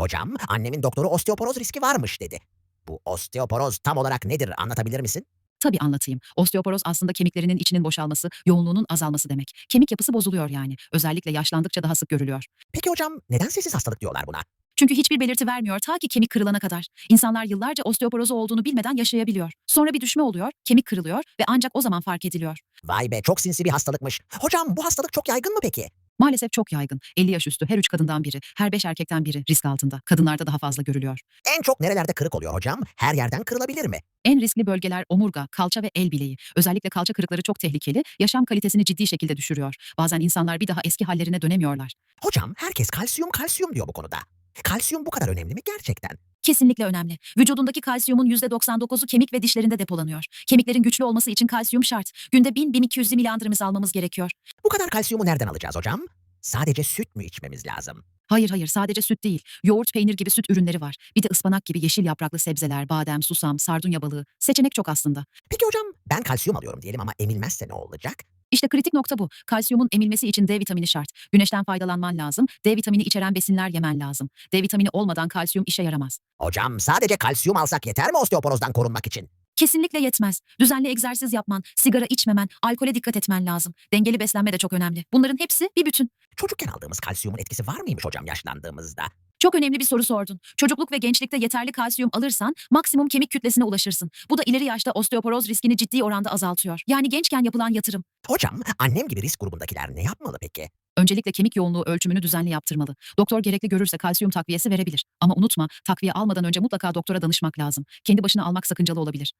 Hocam, annemin doktoru osteoporoz riski varmış dedi. Bu osteoporoz tam olarak nedir anlatabilir misin? Tabii anlatayım. Osteoporoz aslında kemiklerinin içinin boşalması, yoğunluğunun azalması demek. Kemik yapısı bozuluyor yani. Özellikle yaşlandıkça daha sık görülüyor. Peki hocam, neden sessiz hastalık diyorlar buna? Çünkü hiçbir belirti vermiyor ta ki kemik kırılana kadar. İnsanlar yıllarca osteoporozu olduğunu bilmeden yaşayabiliyor. Sonra bir düşme oluyor, kemik kırılıyor ve ancak o zaman fark ediliyor. Vay be, çok sinsi bir hastalıkmış. Hocam, bu hastalık çok yaygın mı peki? Maalesef çok yaygın. 50 yaş üstü her 3 kadından biri, her 5 erkekten biri risk altında. Kadınlarda daha fazla görülüyor. En çok nerelerde kırık oluyor hocam? Her yerden kırılabilir mi? En riskli bölgeler omurga, kalça ve el bileği. Özellikle kalça kırıkları çok tehlikeli, yaşam kalitesini ciddi şekilde düşürüyor. Bazen insanlar bir daha eski hallerine dönemiyorlar. Hocam, herkes kalsiyum kalsiyum diyor bu konuda. Kalsiyum bu kadar önemli mi gerçekten? Kesinlikle önemli. Vücudundaki kalsiyumun %99'u kemik ve dişlerinde depolanıyor. Kemiklerin güçlü olması için kalsiyum şart. Günde 1000-1200 miliandrimiz almamız gerekiyor. Bu kadar kalsiyumu nereden alacağız hocam? Sadece süt mü içmemiz lazım? Hayır hayır sadece süt değil. Yoğurt, peynir gibi süt ürünleri var. Bir de ıspanak gibi yeşil yapraklı sebzeler, badem, susam, sardunya balığı. Seçenek çok aslında. Peki hocam, ben kalsiyum alıyorum diyelim ama emilmezse ne olacak? İşte kritik nokta bu. Kalsiyumun emilmesi için D vitamini şart. Güneşten faydalanman lazım. D vitamini içeren besinler yemen lazım. D vitamini olmadan kalsiyum işe yaramaz. Hocam, sadece kalsiyum alsak yeter mi osteoporozdan korunmak için? Kesinlikle yetmez. Düzenli egzersiz yapman, sigara içmemen, alkole dikkat etmen lazım. Dengeli beslenme de çok önemli. Bunların hepsi bir bütün. Çocukken aldığımız kalsiyumun etkisi var mıymış hocam yaşlandığımızda? Çok önemli bir soru sordun. Çocukluk ve gençlikte yeterli kalsiyum alırsan maksimum kemik kütlesine ulaşırsın. Bu da ileri yaşta osteoporoz riskini ciddi oranda azaltıyor. Yani gençken yapılan yatırım. Hocam, annem gibi risk grubundakiler ne yapmalı peki? Öncelikle kemik yoğunluğu ölçümünü düzenli yaptırmalı. Doktor gerekli görürse kalsiyum takviyesi verebilir. Ama unutma, takviye almadan önce mutlaka doktora danışmak lazım. Kendi başına almak sakıncalı olabilir.